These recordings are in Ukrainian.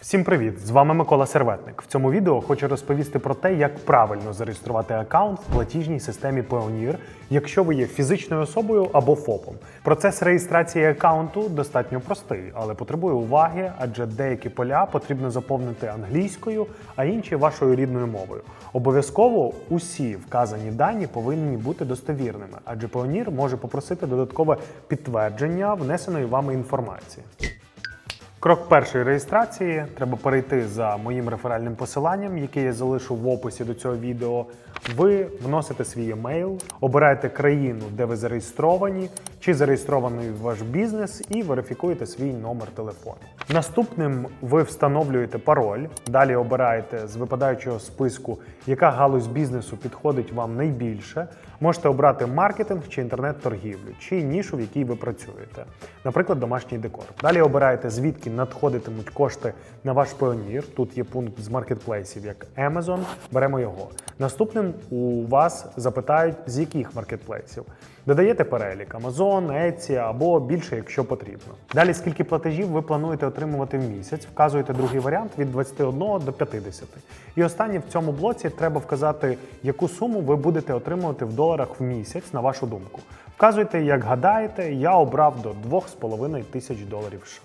Всім привіт! З вами Микола Серветник. В цьому відео хочу розповісти про те, як правильно зареєструвати аккаунт в платіжній системі Payoneer, якщо ви є фізичною особою або ФОПом. Процес реєстрації аккаунту достатньо простий, але потребує уваги, адже деякі поля потрібно заповнити англійською, а інші вашою рідною мовою. Обов'язково усі вказані дані повинні бути достовірними, адже Payoneer може попросити додаткове підтвердження внесеної вами інформації. Крок першої реєстрації треба перейти за моїм реферальним посиланням, яке я залишу в описі до цього відео. Ви вносите свій емейл, обираєте країну, де ви зареєстровані, чи зареєстрований ваш бізнес, і верифікуєте свій номер телефону. Наступним ви встановлюєте пароль. Далі обираєте з випадаючого списку, яка галузь бізнесу підходить вам найбільше. Можете обрати маркетинг чи інтернет-торгівлю, чи нішу, в якій ви працюєте, наприклад, домашній декор. Далі обираєте, звідки надходитимуть кошти на ваш Payoneer. Тут є пункт з маркетплейсів, як Amazon. Беремо його. Наступним у вас запитають, з яких маркетплейсів. Додаєте перелік Amazon, Etsy або більше, якщо потрібно. Далі, скільки платежів ви плануєте отримувати в місяць, вказуєте другий варіант від 21 до 50. І останнє в цьому блоці треба вказати, яку суму ви будете отримувати в доларах в місяць, на вашу думку. Вказуйте, як гадаєте, я обрав до 2,5 тисяч доларів США.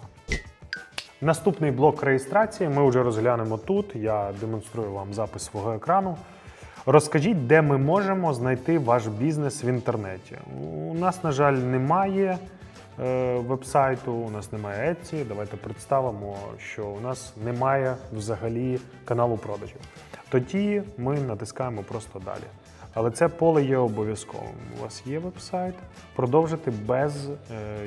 Наступний блок реєстрації ми вже розглянемо тут. Я демонструю вам запис свого екрану. Розкажіть, де ми можемо знайти ваш бізнес в інтернеті. У нас, на жаль, немає е, вебсайту, у нас немає Etsy. Давайте представимо, що у нас немає взагалі каналу продажів. Тоді ми натискаємо просто далі. Але це поле є обов'язковим. У вас є вебсайт, продовжити без е,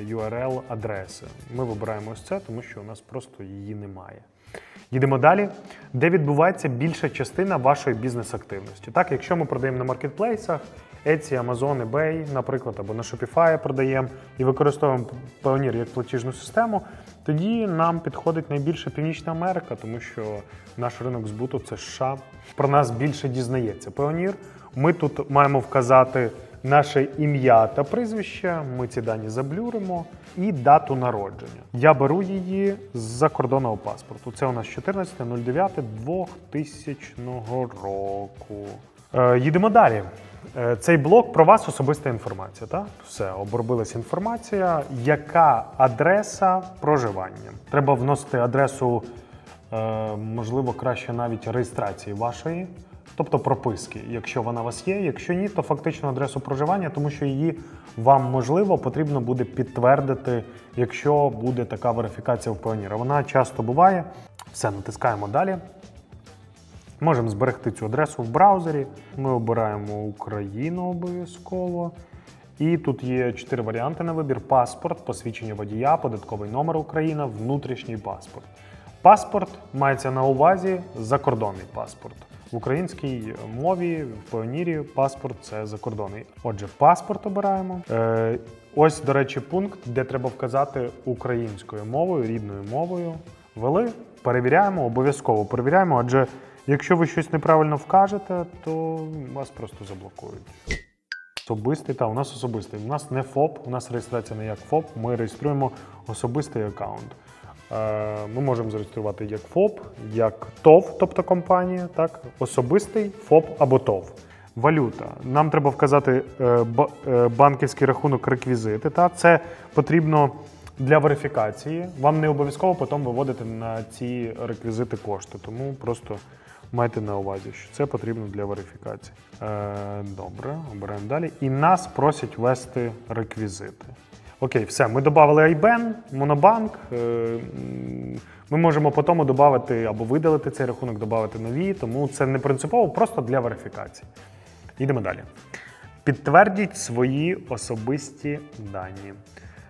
URL адреси. Ми вибираємо ось це, тому що у нас просто її немає. Їдемо далі, де відбувається більша частина вашої бізнес-активності. Так, якщо ми продаємо на маркетплейсах, Etsy, Amazon, eBay, наприклад, або на Shopify продаємо і використовуємо Payoneer як платіжну систему, тоді нам підходить найбільше Північна Америка, тому що наш ринок збуту це США. Про нас більше дізнається Payoneer. Ми тут маємо вказати наше ім'я та прізвище. Ми ці дані заблюримо і дату народження. Я беру її з закордонного паспорту. Це у нас 14.09.2000 року. Е, їдемо далі. Е, Цей блок про вас особиста інформація. Так? Все, обробилась інформація. Яка адреса проживання? Треба вносити адресу, е, можливо, краще навіть реєстрації вашої, тобто прописки, якщо вона у вас є. Якщо ні, то фактично адресу проживання, тому що її вам можливо потрібно буде підтвердити, якщо буде така верифікація в Payoneer. Вона часто буває. Все, натискаємо далі. Можемо зберегти цю адресу в браузері. Ми обираємо Україну обов'язково. І тут є чотири варіанти на вибір: паспорт, посвідчення водія, податковий номер Україна, внутрішній паспорт. Паспорт мається на увазі закордонний паспорт. В українській мові в Payoneer паспорт це закордонний. Отже, паспорт обираємо. Е, ось, до речі, пункт, де треба вказати українською мовою, рідною мовою. Ввели, перевіряємо, обов'язково перевіряємо, адже якщо ви щось неправильно вкажете, то вас просто заблокують. Особистий, та у нас особистий. У нас не ФОП, у нас реєстрація не як ФОП, ми реєструємо особистий аккаунт. Е, Ми можемо зареєструвати як ФОП, як ТОВ, тобто компанія, так, особистий ФОП або ТОВ. Валюта. Нам треба вказати е, е, банківський рахунок реквізити. Та це потрібно для верифікації. Вам не обов'язково потім виводити на ці реквізити кошти, тому просто майте на увазі, що це потрібно для верифікації. Добре, обираємо далі. І нас просять ввести реквізити. Окей, все, ми додали IBAN, Монобанк. е, Ми можемо потім додати або видалити цей рахунок, додати нові, тому це не принципово, просто для верифікації. Йдемо далі. Підтвердіть свої особисті дані.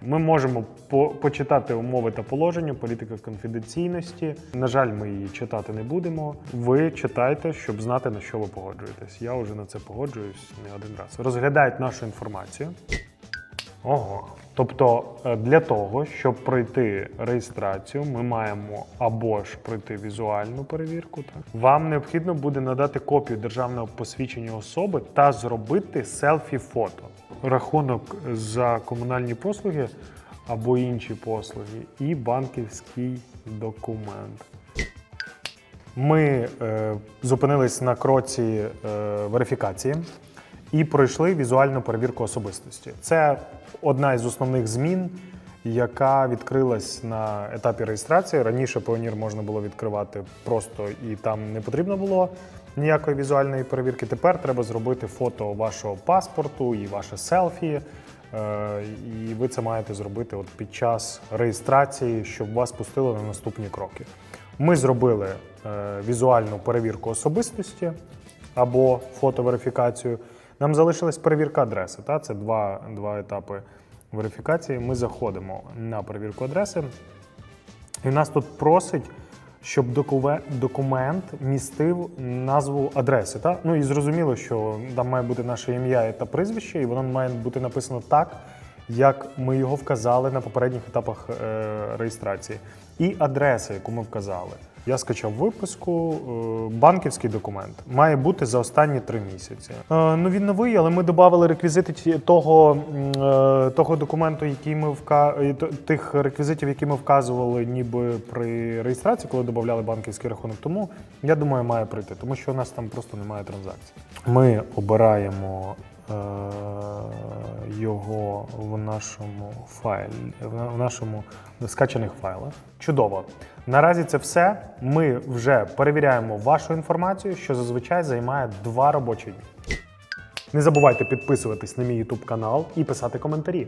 Ми можемо по- почитати умови та положення, політика конфіденційності. На жаль, ми її читати не будемо. Ви читайте, щоб знати, на що ви погоджуєтесь. Я вже на це погоджуюсь не один раз. Розглядають нашу інформацію. Ого. Тобто е, для того, щоб пройти реєстрацію, ми маємо або ж пройти візуальну перевірку. Так? Вам необхідно буде надати копію державного посвідчення особи та зробити селфі-фото. Рахунок за комунальні послуги або інші послуги, і банківський документ. Ми е, зупинились на кроці е, верифікації і пройшли візуальну перевірку особистості. Це одна із основних змін, яка відкрилась на етапі реєстрації. Раніше Pioneer можна було відкривати просто і там не потрібно було ніякої візуальної перевірки. Тепер треба зробити фото вашого паспорту і ваше селфі. Е, І ви це маєте зробити от під час реєстрації, щоб вас пустили на наступні кроки. Ми зробили е, візуальну перевірку особистості або фотоверифікацію. Нам залишилась перевірка адреси. Та? Це два, два етапи верифікації. Ми заходимо на перевірку адреси. І нас тут просить, щоб документ містив назву адреси. Та? Ну і зрозуміло, що там має бути наше ім'я та прізвище, і воно має бути написано так, як ми його вказали на попередніх етапах е, реєстрації. І адреса, яку ми вказали. Я скачав виписку, е, банківський документ має бути за останні три місяці. Е, ну він новий, але ми додали реквізити того, е, того документу, який ми вка... тих реквізитів, які ми вказували, ніби при реєстрації, коли додавали банківський рахунок. Тому я думаю, має прийти, тому що у нас там просто немає транзакцій. Ми обираємо його в нашому файлі, в нашому скачаних файлах. Чудово. Наразі це все. Ми вже перевіряємо вашу інформацію, що зазвичай займає два робочі дні. Не забувайте підписуватись на мій YouTube канал і писати коментарі.